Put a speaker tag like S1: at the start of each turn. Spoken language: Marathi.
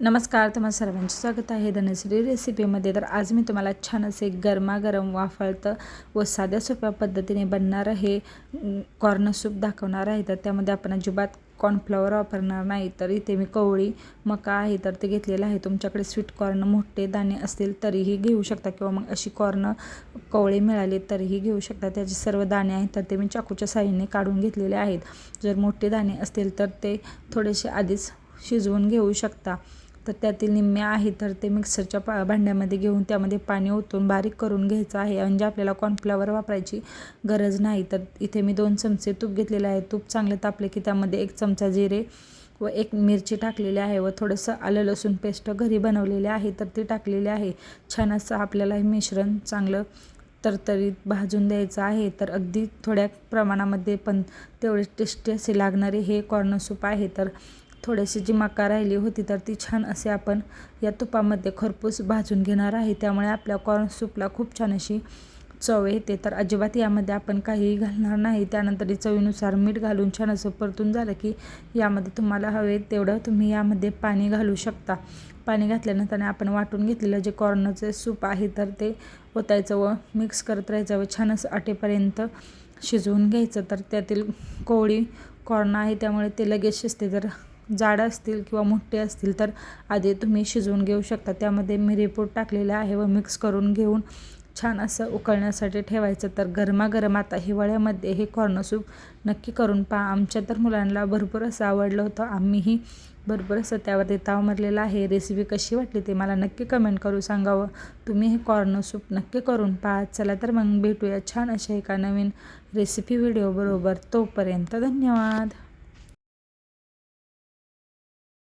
S1: नमस्कार तुम्हा सर्वांचे स्वागत आहे धनश्री रेसिपीमध्ये तर आज मी तुम्हाला छान असे गरमागरम वाफळतं व साध्या सोप्या पद्धतीने बनणारं हे कॉर्न सूप दाखवणार आहे. तर त्यामध्ये आपण अजिबात कॉर्नफ्लॉवर वापरणार नाही. तर इथे मी कवळी मका आहे तर ते घेतलेलं आहे. तुमच्याकडे स्वीट कॉर्न मोठे दाणे असतील तरीही घेऊ शकता. किंवा मग अशी कॉर्न कवळी मिळाले तरीही घेऊ शकता. त्याचे सर्व दाणे आहेत तर ते मी चाकूच्या साह्याने काढून घेतलेले आहेत. जर मोठे दाणे असतील तर ते थोडेसे आधीच शिजवून घेऊ शकता. तर त्यातील निम्मे आहे तर ते मिक्सरच्या पा भांड्यामध्ये घेऊन त्यामध्ये पाणी ओतून बारीक करून घ्यायचं आहे. म्हणजे आपल्याला कॉर्नफ्लावर वापरायची गरज नाही. तर इथे मी दोन चमचे तूप घेतलेले आहे. तूप चांगले तापले की त्यामध्ये एक चमचा जिरे व एक मिरची टाकलेली आहे व थोडंसं आलं लसूण पेस्ट घरी बनवलेले आहे. तर ती टाकलेली आहे. छान असं आपल्याला हे मिश्रण चांगलं तरतरीत भाजून द्यायचं आहे. तर अगदी थोड्या प्रमाणामध्ये पण तेवढे टेस्टी असे लागणारे हे कॉर्न सूप आहे. तर थोडीशी जी मका राहिली होती तर ती छान असे आपण या तुपामध्ये खरपूस भाजून घेणार आहे. त्यामुळे आपल्या कॉर्न सूपला खूप छान अशी चव येते. तर अजिबात यामध्ये आपण काहीही घालणार नाही. त्यानंतर चवीनुसार मीठ घालून छान असं परतून झालं की यामध्ये तुम्हाला हवे तेवढं तुम्ही यामध्ये पाणी घालू शकता. पाणी घातल्यानंतर आपण वाटून घेतलेलं जे कॉर्नचं सूप आहे तर ते ओतायचं व मिक्स करत राहायचं व छान असं आटेपर्यंत शिजवून घ्यायचं. तर त्यातील कोवळी कॉर्न आहे त्यामुळे ते लगेच शिजते. तर जाड असतील किंवा मोठे असतील तर आधी तुम्ही शिजवून घेऊ शकता. त्यामध्ये मिरीपूड टाकलेलं आहे व मिक्स करून घेऊन छान असं उकळण्यासाठी ठेवायचं. तर गरमागरम आता हिवाळ्यामध्ये हे कॉर्न सूप नक्की करून पहा. आमच्या तर मुलांना भरपूर असं आवडलं होतं. आम्हीही भरपूर असं त्यावरती ताव मारलेला आहे. रेसिपी कशी वाटली ते मला नक्की कमेंट करू सांगावं. तुम्ही हे कॉर्न सूप नक्की करून पहा. चला तर मग भेटूया छान अशा एका नवीन रेसिपी व्हिडिओबरोबर तोपर्यंत धन्यवाद.